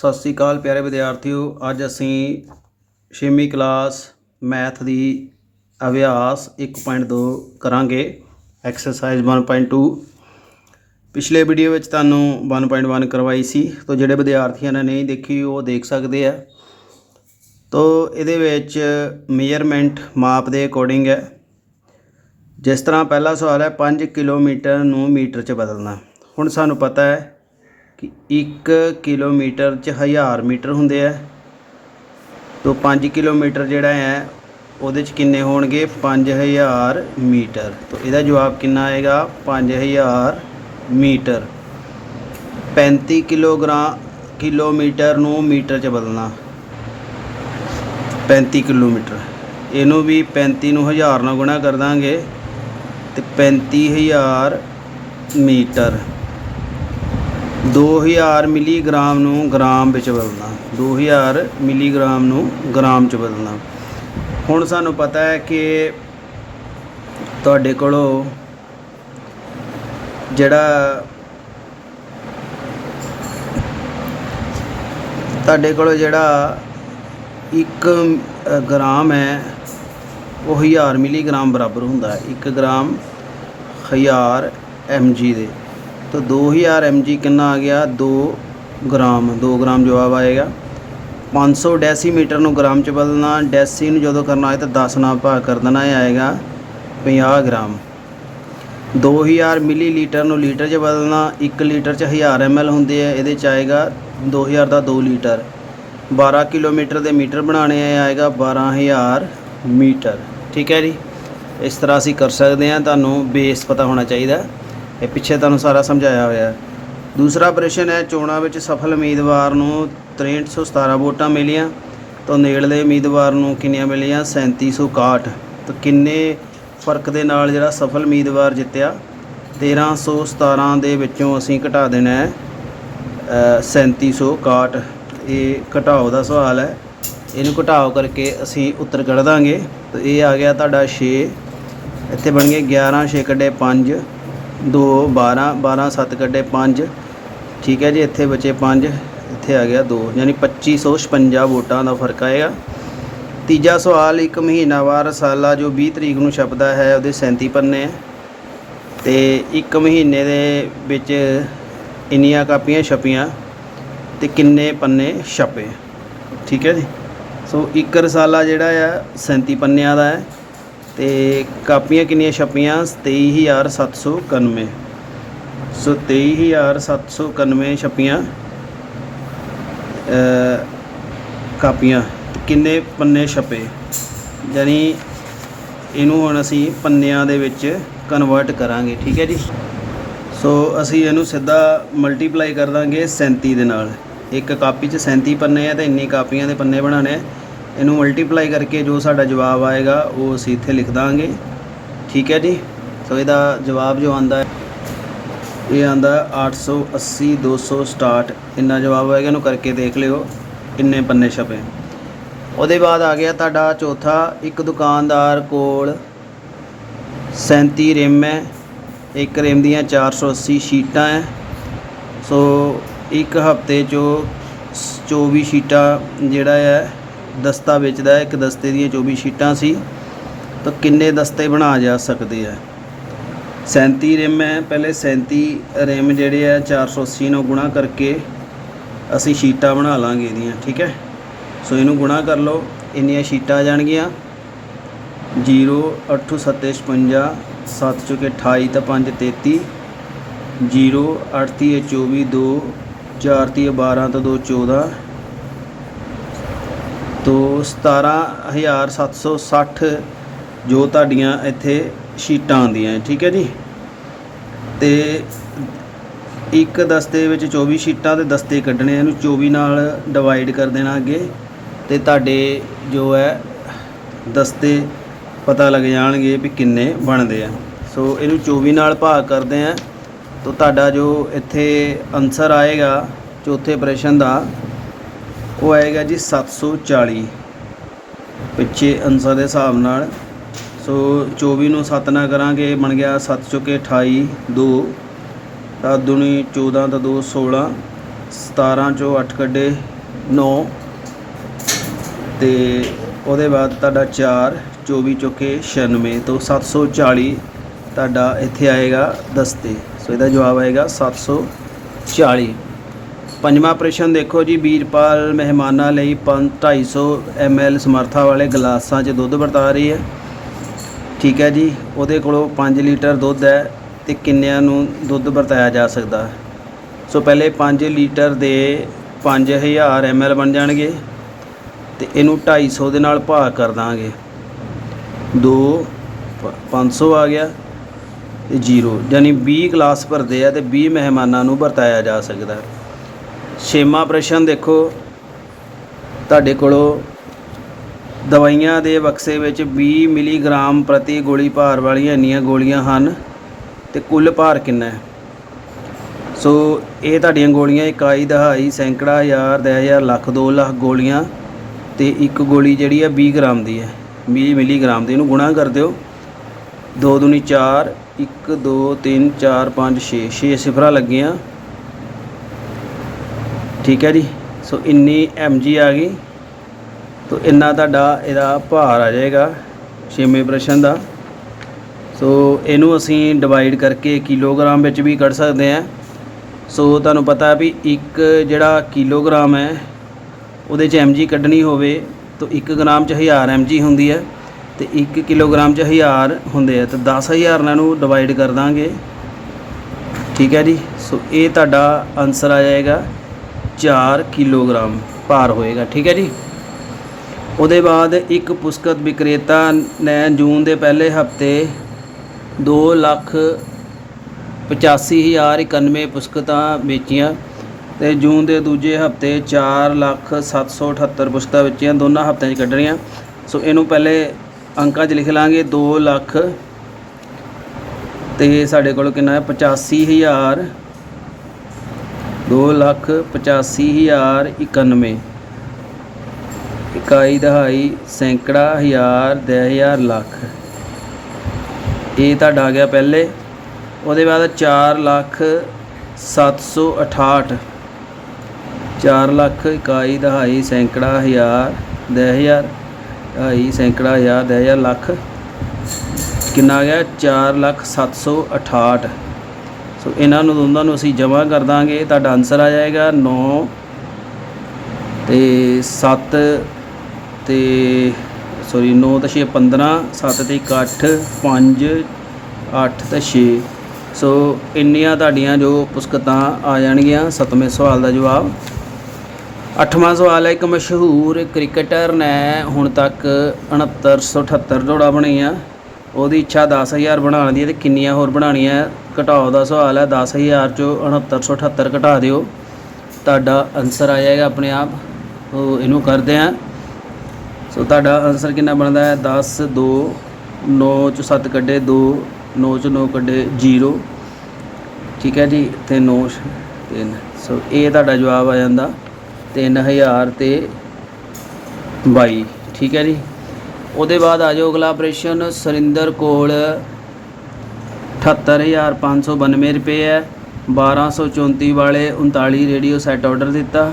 ਸਤਿ ਸ੍ਰੀ ਅਕਾਲ ਪਿਆਰੇ ਵਿਦਿਆਰਥੀਓ, ਅੱਜ ਅਸੀਂ 6ਵੀਂ ਕਲਾਸ ਮੈਥ ਦੀ ਅਭਿਆਸ 1.2 ਕਰਾਂਗੇ ਐਕਸਰਸਾਈਜ਼ 1.2 ਪਿਛਲੇ ਵੀਡੀਓ ਵਿੱਚ ਤੁਹਾਨੂੰ 1.1 ਕਰਵਾਈ ਸੀ, ਤੋਂ ਜਿਹੜੇ ਵਿਦਿਆਰਥੀਆਂ ਨੇ ਨਹੀਂ ਦੇਖੀ, ਉਹ ਦੇਖ ਸਕਦੇ ਆ। ਤੋਂ ਇਹਦੇ ਵਿੱਚ ਮੇਜਰਮੈਂਟ ਮਾਪ ਦੇ ਅਕੋਰਡਿੰਗ ਹੈ। ਜਿਸ ਤਰ੍ਹਾਂ ਪਹਿਲਾ ਸਵਾਲ ਹੈ 5 ਕਿਲੋਮੀਟਰ ਨੂੰ ਮੀਟਰ 'ਚ ਬਦਲਣਾ। ਹੁਣ ਸਾਨੂੰ ਪਤਾ ਹੈ ਕਿ 1 ਕਿਲੋਮੀਟਰ 'ਚ 1000 ਮੀਟਰ ਹੁੰਦੇ ਆ। ਤੋਂ 5 ਕਿਲੋਮੀਟਰ ਜਿਹੜਾ ਹੈ, ਉਹਦੇ 'ਚ ਕਿੰਨੇ ਹੋਣਗੇ? 5000 ਮੀਟਰ। ਤੋਂ ਇਹਦਾ ਜਵਾਬ ਕਿੰਨਾ ਆਏਗਾ? 5000 ਮੀਟਰ। 35 ਕਿਲੋਗ੍ਰਾਮ ਕਿਲੋਮੀਟਰ ਨੂੰ ਮੀਟਰ 'ਚ ਬਦਲਣਾ। 35 ਕਿਲੋਮੀਟਰ। ਇਹਨੂੰ ਵੀ 35 ਨੂੰ 1000 ਨਾਲ ਗੁਣਾ ਕਰ ਦਾਂਗੇ। ਤੇ 35000 ਮੀਟਰ। 2000 ਮਿਲੀਗ੍ਰਾਮ ਨੂੰ ਗ੍ਰਾਮ ਵਿੱਚ ਬਦਲਣਾ। 2000 ਮਿਲੀਗ੍ਰਾਮ ਨੂੰ ਗ੍ਰਾਮ ਚ ਬਦਲਣਾ। ਹੁਣ ਸਾਨੂੰ ਪਤਾ ਹੈ ਕਿ ਤੁਹਾਡੇ ਕੋਲੋਂ ਜਿਹੜਾ ਤੁਹਾਡੇ ਕੋਲ ਜਿਹੜਾ 1 ਗ੍ਰਾਮ ਹੈ, ਉਹ 1000 ਮਿਲੀਗ੍ਰਾਮ ਬਰਾਬਰ ਹੁੰਦਾ ਹੈ। 1 ਗ੍ਰਾਮ 1000 mg ਦੇ। ਤਾਂ 2000 mg ਕਿੰਨਾ ਆ ਗਿਆ? 2 ਗ੍ਰਾਮ। 2 ਗ੍ਰਾਮ ਜਵਾਬ ਆਏਗਾ। 500 ਡੈਸੀਮੀਟਰ ਨੂੰ ਗ੍ਰਾਮ ਚ ਬਦਲਣਾ, ਡੈਸੀ ਨੂੰ ਜਦੋਂ ਕਰਨਾ ਹੈ ਤਾਂ 10 ਨਾਲ ਭਾਗ ਕਰ ਦੇਣਾ ਇਹ ਆਏਗਾ 50 ਗ੍ਰਾਮ। 2000 ਮਿਲੀਲੀਟਰ ਨੂੰ ਲੀਟਰ 'ਚ ਬਦਲਣਾ 1 ਲੀਟਰ 'ਚ 1000 ml ਹੁੰਦੇ ਆ, ਇਹਦੇ 'ਚ ਆਏਗਾ 2000 ਦਾ 2 ਲੀਟਰ। 12 ਕਿਲੋਮੀਟਰ ਦੇ ਮੀਟਰ ਬਣਾਉਣੇ ਆ ਆਏਗਾ 12000 ਮੀਟਰ। ਠੀਕ ਹੈ ਜੀ? ਇਸ ਤਰ੍ਹਾਂ ਅਸੀਂ ਕਰ ਸਕਦੇ ਹਾਂ, ਤੁਹਾਨੂੰ ਬੇਸ ਪਤਾ ਹੋਣਾ ਚਾਹੀਦਾ। ਇਹ ਪਿੱਛੇ ਤੁਹਾਨੂੰ ਸਾਰਾ ਸਮਝਾਇਆ ਹੋਇਆ ਹੈ। ਦੂਸਰਾ ਪ੍ਰਸ਼ਨ ਹੈ ਚੋਣਾਂ ਵਿੱਚ ਸਫਲ ਉਮੀਦਵਾਰ ਨੂੰ 6317 ਵੋਟਾਂ ਮਿਲੀਆਂ ਤਾਂ ਨੇੜਲੇ ਉਮੀਦਵਾਰ ਨੂੰ ਕਿੰਨੀਆਂ ਮਿਲੀਆਂ? 3761 ਤਾਂ ਕਿੰਨੇ ਫ਼ਰਕ ਦੇ ਨਾਲ ਜਿਹੜਾ ਸਫਲ ਉਮੀਦਵਾਰ ਜਿੱਤਿਆ? 1317 ਦੇ ਵਿੱਚੋਂ ਅਸੀਂ ਘਟਾ ਦੇਣਾ ਹੈ ਅ, 3761 ਇਹ ਘਟਾਓ ਦਾ ਸਵਾਲ ਹੈ। ਇਹਨੂੰ ਘਟਾਓ ਕਰਕੇ ਅਸੀਂ ਉੱਤਰ ਕੱਢ ਦਾਂਗੇ। ਤਾਂ ਇਹ ਆ ਗਿਆ ਤੁਹਾਡਾ 6 ਇੱਥੇ ਬਣ ਗਏ 11 6 ਕੱਢੇ 5 2 12 12 7 ਕੱਢੇ 5 ਠੀਕ ਹੈ ਜੀ, ਇੱਥੇ ਬਚੇ 5 ਇੱਥੇ ਆ ਗਿਆ 2 ਯਾਨੀ 2556 ਵੋਟਾਂ ਦਾ ਫ਼ਰਕ ਆਏਗਾ। ਤੀਜਾ ਸਵਾਲ, ਇੱਕ ਮਹੀਨਾਵਾਰ ਰਸਾਲਾ ਜੋ 20 ਤਰੀਕ ਨੂੰ ਛਪਦਾ ਹੈ, ਉਹਦੇ 37 ਪੰਨੇ ਹੈ ਤੇ ਇੱਕ ਮਹੀਨੇ ਦੇ ਵਿੱਚ ਇੰਨੀਆਂ ਕਾਪੀਆਂ ਛਪੀਆਂ ਤੇ ਕਿੰਨੇ ਪੰਨੇ ਛਪੇ। ਠੀਕ ਹੈ ਜੀ। ਸੋ ਇੱਕ ਰਸਾਲਾ ਜਿਹੜਾ ਆ 37 ਪੰਨਿਆਂ ਦਾ ਹੈ। ਤੇ ਕਾਪੀਆਂ ਕਿੰਨੀਆਂ ਛਪੀਆਂ? 23791 ਸੋ 23791 ਛਪੀਆਂ ਕਾਪੀਆਂ। ਕਿੰਨੇ ਪੰਨੇ ਛਪੇ? ਯਾਨੀ ਇਹਨੂੰ ਹੁਣ ਅਸੀਂ ਪੰਨਿਆਂ ਦੇ ਵਿੱਚ ਕਨਵਰਟ ਕਰਾਂਗੇ, ਠੀਕ ਹੈ ਜੀ? ਸੋ ਅਸੀਂ ਇਹਨੂੰ ਸਿੱਧਾ ਮਲਟੀਪਲਾਈ ਕਰ ਦਾਂਗੇ 37 ਦੇ ਨਾਲ। ਇੱਕ ਕਾਪੀ 'ਚ 37 ਪੰਨੇ ਆ ਤੇ ਇੰਨੀ ਕਾਪੀਆਂ ਦੇ ਪੰਨੇ ਬਣਾਣੇ ਆ। ਇਹਨੂੰ ਮਲਟੀਪਲਾਈ ਕਰਕੇ ਜੋ ਸਾਡਾ ਜਵਾਬ ਆਏਗਾ, ਉਹ ਅਸੀਂ ਇੱਥੇ ਲਿਖ ਦਾਂਗੇ। ਠੀਕ ਹੈ ਜੀ? ਸੋ ਇਹਦਾ ਜਵਾਬ ਜੋ ਆਂਦਾ ਇਹ ਆਂਦਾ 880 260 ਇੰਨਾ ਜਵਾਬ ਆਏਗਾ ਇਹਨੂੰ ਕਰਕੇ ਦੇਖ ਲਿਓ ਇੰਨੇ ਪੰਨੇ ਛਪੇ। ਉਹਦੇ ਬਾਅਦ ਆ ਗਿਆ ਤੁਹਾਡਾ ਚੌਥਾ, ਇੱਕ ਦੁਕਾਨਦਾਰ ਕੋਲ 37 ਰਿਮ ਹੈ, ਇੱਕ ਰਿਮ ਦੀਆਂ 480 ਸ਼ੀਟਾਂ ਹੈ। ਸੋ ਇੱਕ ਹਫ਼ਤੇ 'ਚੋਂ 24 ਸ਼ੀਟਾਂ ਜਿਹੜਾ ਹੈ ਦਸਤਾ ਵੇਚਦਾ ਹੈ, ਇੱਕ ਦਸਤੇ ਦੀਆਂ 24 ਸ਼ੀਟਾਂ ਸੀ, ਤਾਂ ਕਿੰਨੇ ਦਸਤੇ ਬਣਾ ਜਾ ਸਕਦੇ ਆ? 37 ਰਿਮ ਹੈ, ਪਹਿਲੇ 37 ਰਿਮ ਜਿਹੜੇ ਆ 480 ਨੂੰ ਗੁਣਾ ਕਰਕੇ ਅਸੀਂ ਸ਼ੀਟਾਂ ਬਣਾ ਲਾਂਗੇ ਇਹਦੀਆਂ, ਠੀਕ ਹੈ? ਸੋ ਇਹਨੂੰ ਗੁਣਾ ਕਰ ਲਓ, ਇੰਨੀਆਂ ਸ਼ੀਟਾਂ ਆ ਜਾਣਗੀਆਂ। 0 8 7 56 7 ਚੁਕੇ 28 ਤਾਂ 5 33 0 8 ਤੀਏ 24 2 4 ਤੀਏ 12 ਤਾਂ 2 14 ਤੋ 17760 ਜੋ ਤੁਹਾਡੀਆਂ ਇੱਥੇ ਸ਼ੀਟਾਂ ਆਉਂਦੀਆਂ ਠੀਕ ਹੈ ਜੀ? ਤੇ ਇੱਕ ਦਸਤੇ ਵਿੱਚ 24 ਸ਼ੀਟਾਂ ਦੇ ਦਸਤੇ ਕੱਢਣੇ ਇਹਨੂੰ 24 ਨਾਲ ਡਿਵਾਈਡ ਕਰ ਦੇਣਾ ਅੱਗੇ, ਤੇ ਤੁਹਾਡੇ ਜੋ ਹੈ ਦਸਤੇ ਪਤਾ ਲੱਗ ਜਾਣਗੇ ਵੀ ਕਿੰਨੇ ਬਣਦੇ ਆ। ਸੋ ਇਹਨੂੰ 24 ਨਾਲ ਭਾਗ ਕਰਦੇ ਆ, ਤਾਂ ਤੁਹਾਡਾ ਜੋ ਇੱਥੇ ਆਨਸਰ ਆਏਗਾ ਚੌਥੇ ਪ੍ਰਸ਼ਨ ਦਾ ਉਹ ਆਏਗਾ ਜੀ 740 ਪਿੱਛੇ ਆਨਸਰ ਦੇ ਹਿਸਾਬ ਨਾਲ। ਸੋ 24 ਨੂੰ 7 ਨਾਲ ਕਰਾਂਗੇ ਬਣ ਗਿਆ 7 ਚੁਕੇ 28 2 ਤਾਂ ਦੁਨੀ 14 ਤਾਂ 2 16 17 ਚੋਂ 8 ਕੱਢੇ 9 ਤੇ ਉਹਦੇ ਬਾਅਦ ਤੁਹਾਡਾ 4 24 ਚੁੱਕੇ 96 ਤੋਂ 740 ਤੁਹਾਡਾ ਇੱਥੇ ਆਏਗਾ ਦਸਤੇ। ਸੋ ਇਹਦਾ ਜਵਾਬ ਆਏਗਾ 740 ਪੰਜਵਾਂ ਪ੍ਰਸ਼ਨ ਦੇਖੋ ਜੀ, ਵੀਰਪਾਲ ਮਹਿਮਾਨਾਂ ਲਈ 250 ml ਸਮਰਥਾ ਵਾਲੇ ਗਲਾਸਾਂ 'ਚ ਦੁੱਧ ਵਰਤਾ ਰਹੀ ਹੈ। ਠੀਕ ਹੈ ਜੀ, ਉਹਦੇ ਕੋਲੋਂ 5 ਲੀਟਰ ਦੁੱਧ ਹੈ ਤੇ ਕਿੰਨਿਆਂ ਨੂੰ ਦੁੱਧ ਵਰਤਾਇਆ ਜਾ ਸਕਦਾ ਸੋ ਪਹਿਲੇ 5 ਲੀਟਰ ਦੇ 5000 ml ਬਣ ਜਾਣਗੇ ਤੇ ਇਹਨੂੰ 250 ਦੇ ਨਾਲ ਭਾਗ ਕਰ ਦਾਂਗੇ। 2 500 ਆ ਗਿਆ ਤੇ 0 ਯਾਨੀ 20 ਗਲਾਸ ਭਰਦੇ ਆ ਤੇ 20 ਮਹਿਮਾਨਾਂ ਨੂੰ ਵਰਤਾਇਆ ਜਾ ਸਕਦਾ ਹੈ। ਛੇਵਾਂ ਪ੍ਰਸ਼ਨ ਦੇਖੋ। ਤੁਹਾਡੇ ਕੋਲੋਂ ਦਵਾਈਆਂ ਦੇ ਬਕਸੇ ਵਿੱਚ 20 ਮਿਲੀਗ੍ਰਾਮ ਪ੍ਰਤੀ ਗੋਲੀ ਭਾਰ ਵਾਲੀਆਂ ਇੰਨੀਆਂ ਗੋਲੀਆਂ ਹਨ ਤੇ ਕੁੱਲ ਭਾਰ ਕਿੰਨਾ ਹੈ? ਸੋ ਇਹ ਤੁਹਾਡੀਆਂ ਗੋਲੀਆਂ ਇਕਾਈ, ਦਹਾਈ, ਸੈਂਕੜਾ, ਹਜ਼ਾਰ ਦਸ ਹਜ਼ਾਰ, ਲੱਖ 2 ਲੱਖ ਗੋਲੀਆਂ ਤੇ ਇੱਕ ਗੋਲੀ ਜਿਹੜੀ ਹੈ 20 ਗ੍ਰਾਮ ਦੀ ਹੈ। 20 ਮਿਲੀਗ੍ਰਾਮ ਦੀ। ਇਹਨੂੰ ਗੁਣਾ ਕਰ ਦਿਓ। 2 ਦੂਣੀ 4 1 2 3 4 5 6 6 ਸਿਫਰਾਂ ਲੱਗੀਆਂ। ਠੀਕ ਹੈ ਜੀ। ਸੋ ਇੰਨੀ ਜੀ ਆ ਗਈ। ਤੋ ਇੰਨਾ ਤੁਹਾਡਾ ਇਹਦਾ ਭਾਰ ਆ ਜਾਏਗਾ ਛੇਵੇਂ ਪ੍ਰਸ਼ਨ ਦਾ। ਸੋ ਇਹਨੂੰ ਅਸੀਂ ਡਿਵਾਈਡ ਕਰਕੇ ਕਿਲੋਗ੍ਰਾਮ ਵਿੱਚ ਵੀ ਕੱਢ ਸਕਦੇ ਹਾਂ। ਸੋ ਤੁਹਾਨੂੰ ਪਤਾ ਵੀ ਇੱਕ ਜਿਹੜਾ ਕਿਲੋਗ੍ਰਾਮ ਹੈ, ਉਹਦੇ 'ਚ ਜੀ ਕੱਢਣੀ ਹੋਵੇ ਤਾਂ 1 ਗ੍ਰਾਮ 'ਚ 1000 ਜੀ ਹੁੰਦੀ ਹੈ। ਤੇ 1 ਕਿਲੋਗ੍ਰਾਮ 'ਚ 1000 ਹੁੰਦੇ ਆ, ਤਾਂ 10000 ਨਾਲ ਨੂੰ ਡਿਵਾਈਡ ਕਰ ਦਾਂਗੇ। ਠੀਕ ਹੈ ਜੀ। ਸੋ ਇਹ ਤੁਹਾਡਾ ਆਨਸਰ ਆ ਜਾਏਗਾ। 4 ਕਿਲੋਗ੍ਰਾਮ ਭਾਰ ਹੋਏਗਾ, ਠੀਕ ਹੈ ਜੀ? ਉਹਦੇ ਬਾਅਦ ਇੱਕ ਪੁਸਤਕ ਵਿਕਰੇਤਾ ਨੇ ਜੂਨ ਦੇ ਪਹਿਲੇ ਹਫ਼ਤੇ 2 ਲੱਖ 85091 ਪੁਸਤਕਾਂ ਵੇਚੀਆਂ ਤੇ ਜੂਨ ਦੇ ਦੂਜੇ ਹਫ਼ਤੇ 4 ਲੱਖ 778 ਪੁਸਤਕਾਂ ਵੇਚੀਆਂ, ਦੋਨਾਂ ਹਫਤਿਆਂ 'ਚ ਕੱਢਣੀਆਂ। ਸੋ ਇਹਨੂੰ ਪਹਿਲੇ ਅੰਕਾਂ 'ਚ ਲਿਖ ਲਾਂਗੇ 2 ਲੱਖ ਤੇ ਸਾਡੇ ਕੋਲ ਕਿੰਨਾ ਹੈ? 85000 ਦੋ ਲੱਖ 85091 ਇਕਾਈ ਦਹਾਈ, ਸੈਂਕੜਾ ਹਜ਼ਾਰ ਦਸ ਹਜ਼ਾਰ ਲੱਖ। ਇਹ ਤੁਹਾਡਾ ਆ ਗਿਆ ਪਹਿਲੇ। ਉਹਦੇ ਬਾਅਦ 4 ਲੱਖ 768 4 ਲੱਖ ਇਕਾਈ ਦਹਾਈ, ਸੈਂਕੜਾ ਹਜ਼ਾਰ ਦਸ ਹਜ਼ਾਰ, ਦਹਾਈ, ਸੈਂਕੜਾ ਹਜ਼ਾਰ ਦਸ ਹਜ਼ਾਰ ਲੱਖ। ਕਿੰਨਾ ਆ ਗਿਆ? 4 ਲੱਖ 768 ਸੋ ਇਹਨਾਂ ਨੂੰ ਦੋਨਾਂ ਨੂੰ ਅਸੀਂ ਜਮ੍ਹਾਂ ਕਰ ਦਾਂਗੇ। ਤੁਹਾਡਾ ਆਨਸਰ ਆ ਜਾਏਗਾ 9 ਤੇ 7 ਤੇ ਸੌਰੀ 9 ਤੇ 6 15 7 ਤੇ 1 8 5 8 ਤੇ 6 ਸੋ ਇੰਨੀਆਂ ਤੁਹਾਡੀਆਂ ਜੋ ਪੁਸਤਕਾਂ ਆ ਜਾਣਗੀਆਂ, ਸਤਵੇਂ ਸਵਾਲ ਦਾ ਜਵਾਬ। ਅੱਠਵਾਂ ਸਵਾਲ ਹੈ, ਇੱਕ ਮਸ਼ਹੂਰ ਕ੍ਰਿਕਟਰ ਨੇ ਹੁਣ ਤੱਕ 6978 ਦੌੜਾਂ ਬਣਾਈਆਂ। ਉਹਦੀ ਇੱਛਾ 10000 ਬਣਾਉਣ ਦੀ ਹੈ ਤੇ ਕਿੰਨੀਆਂ ਹੋਰ ਬਣਾਉਣੀਆਂ? ਘਟਾਓ ਦਾ ਸਵਾਲ ਹੈ। 10000 ਚੋਂ 6978 ਘਟਾ ਦਿਓ। ਤੁਹਾਡਾ ਆਨਸਰ ਆ ਜਾਏਗਾ ਆਪਣੇ ਆਪ। ਉਹ ਇਹਨੂੰ ਕਰਦੇ ਆ। ਸੋ ਤੁਹਾਡਾ ਆਨਸਰ ਕਿੰਨਾ ਬਣਦਾ ਹੈ? 10 2 9 ਚੋਂ 7 ਕੱਢੇ। 2 9 ਚੋਂ 9 ਕੱਢੇ। 0 ਠੀਕ ਹੈ ਜੀ? ਤੇ 9 3 ਸੋ ਇਹ ਤੁਹਾਡਾ ਜਵਾਬ ਆ ਜਾਂਦਾ। 3000 ਤੇ 22 ਠੀਕ ਹੈ ਜੀ? ਉਹਦੇ ਬਾਅਦ ਆ ਜਾਓ ਅਗਲਾ ਆਪਰੇਸ਼ਨ ਸੁਰਿੰਦਰ ਕੋਲ 78592 ਰੁਪਏ ਹੈ। 1234 ਵਾਲੇ 39 ਰੇਡੀਓ ਸੈੱਟ ਆਰਡਰ ਦਿੱਤਾ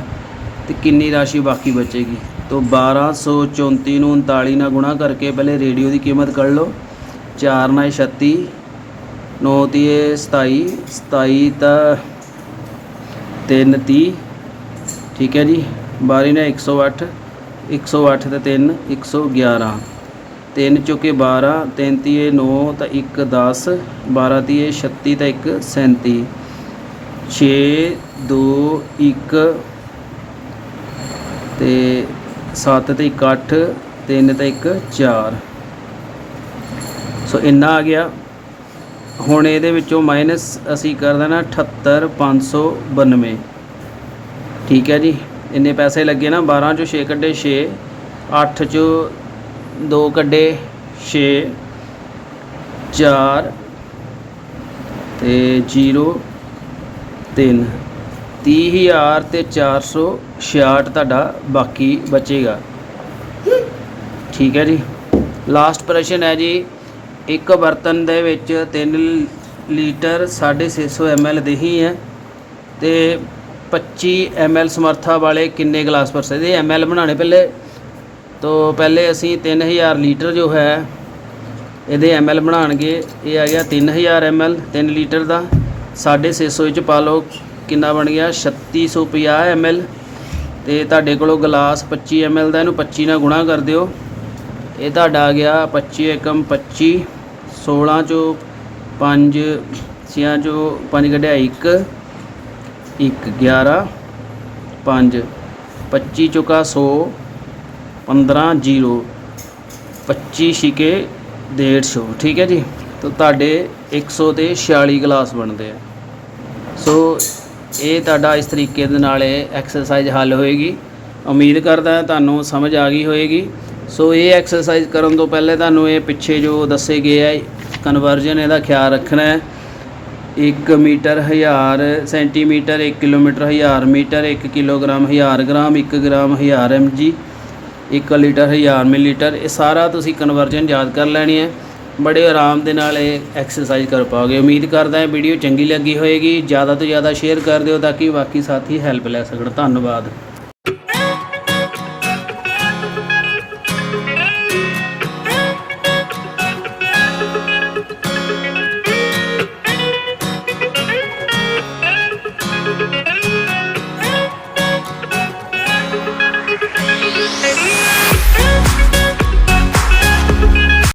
ਤੇ ਕਿੰਨੀ ਰਾਸ਼ੀ ਬਾਕੀ ਬਚੇਗੀ? ਤੋਂ 1234 ਨੂੰ 39 ਨਾਲ ਗੁਣਾ ਕਰਕੇ ਪਹਿਲੇ ਰੇਡੀਓ ਦੀ ਕੀਮਤ ਕੱਢ ਲਓ। 4 ਨਾਲ 36 9 ਤੀਏ 27 27 ਤਾਂ 3 30 ਠੀਕ ਹੈ ਜੀ। 12 ਨਾਲ 108 108 ਤੇ 3 111 3 ਚੁੱਕੇ 12 3 ਤੀਏ 9 ਤਾਂ 1 10 12 ਤੀਏ 36 ਤਾਂ 1 37 6 2 1 ਤੇ 7 ਤੇ 1 8 3 ਤੇ 1 4 ਸੋ ਇੰਨਾ ਆ ਗਿਆ। ਹੁਣ ਇਹਦੇ ਵਿੱਚੋਂ ਮਾਈਨਸ ਅਸੀਂ ਕਰ ਦੇਣਾ 78592 ਠੀਕ ਹੈ ਜੀ। ਇੰਨੇ ਪੈਸੇ ਲੱਗੇ ਨਾ 12 ਚੋਂ 6 ਕੱਢੇ 6 8 ਚੋਂ ਦੋ ਕੱਢੇ 6 4 ਤੇ 0 3 30000 ਤੇ 466 ਤੁਹਾਡਾ ਬਾਕੀ ਬਚੇਗਾ। ਠੀਕ ਹੈ ਜੀ। ਲਾਸਟ ਪ੍ਰਸ਼ਨ ਹੈ ਜੀ, ਇੱਕ ਬਰਤਨ ਦੇ ਵਿੱਚ 3 ਲੀਟਰ 650 ml ਦਹੀਂ ਹੈ ਤੇ 25 ml ਸਮਰਥਾ ਵਾਲੇ ਕਿੰਨੇ ਗਲਾਸ ਪਰ ਸਕਦੇ ml ਬਣਾਉਣੇ ਪਹਿਲੇ ਤੋ ਪਹਿਲੇ ਅਸੀਂ 3000 ਲੀਟਰ ਜੋ ਹੈ, ਇਹਦੇ ml ਬਣਾਉਣਗੇ। ਇਹ ਆ ਗਿਆ 3000 ml 3 ਲੀਟਰ ਦਾ। 650 ਵਿੱਚ ਪਾ ਲਓ, ਕਿੰਨਾ ਬਣ ਗਿਆ? 3650 ml ਤੇ ਤੁਹਾਡੇ ਕੋਲੋਂ ਗਲਾਸ 25 ml ਦਾ, ਇਹਨੂੰ 25 ਨਾਲ ਗੁਣਾ ਕਰ ਦਿਓ। ਇਹ ਤੁਹਾਡਾ ਆ ਗਿਆ 25 ਏਕਮ 25 16 ਚੋਂ 5 ਛਿਆਂ ਚੋਂ 5 ਕੱਢਿਆ 1 1 11 5 25 ਚੁਕਾ 100 15 0 25 ਛਿਕੇ 150 ਠੀਕ ਹੈ ਜੀ? ਤਾਂ ਤੁਹਾਡੇ 100 ਤੇ 46 ਗਲਾਸ ਬਣਦੇ ਆ। ਸੋ ਇਹ ਤੁਹਾਡਾ ਇਸ ਤਰੀਕੇ ਦੇ ਨਾਲ ਇਹ ਐਕਸਰਸਾਈਜ਼ ਹੱਲ ਹੋਏਗੀ। ਉਮੀਦ ਕਰਦਾ ਤੁਹਾਨੂੰ ਸਮਝ ਆ ਗਈ ਹੋਏਗੀ। ਸੋ ਇਹ ਐਕਸਰਸਾਈਜ਼ ਕਰਨ ਤੋਂ ਪਹਿਲੇ ਤੁਹਾਨੂੰ ਇਹ ਪਿੱਛੇ ਜੋ ਦੱਸੇ ਗਏ ਹੈ ਕਨਵਰਜਨ ਇਹਦਾ ਖਿਆਲ ਰੱਖਣਾ ਹੈ। 1 metre 1000 centimetre 1 kilometre 1000 metre 1 kilogram 1000 gram 1 gram 1000 mg 1 litre 1000 millilitre, ਇਹ ਸਾਰਾ ਤੁਸੀਂ ਕਨਵਰਜਨ ਯਾਦ ਕਰ ਲੈਣੀ ਹੈ। ਬੜੇ ਆਰਾਮ ਦੇ ਨਾਲ ਇਹ ਐਕਸਰਸਾਈਜ਼ ਕਰ ਪਾਓਗੇ। ਉਮੀਦ ਕਰਦਾ ਹਾਂ ਵੀਡੀਓ ਚੰਗੀ ਲੱਗੀ ਹੋਏਗੀ। ਜ਼ਿਆਦਾ ਤੋਂ ਜ਼ਿਆਦਾ ਸ਼ੇਅਰ ਕਰ ਦਿਓ ਤਾਂ ਕਿ ਬਾਕੀ ਸਾਥੀ ਹੈਲਪ ਲੈ ਸਕਣ। ਧੰਨਵਾਦ।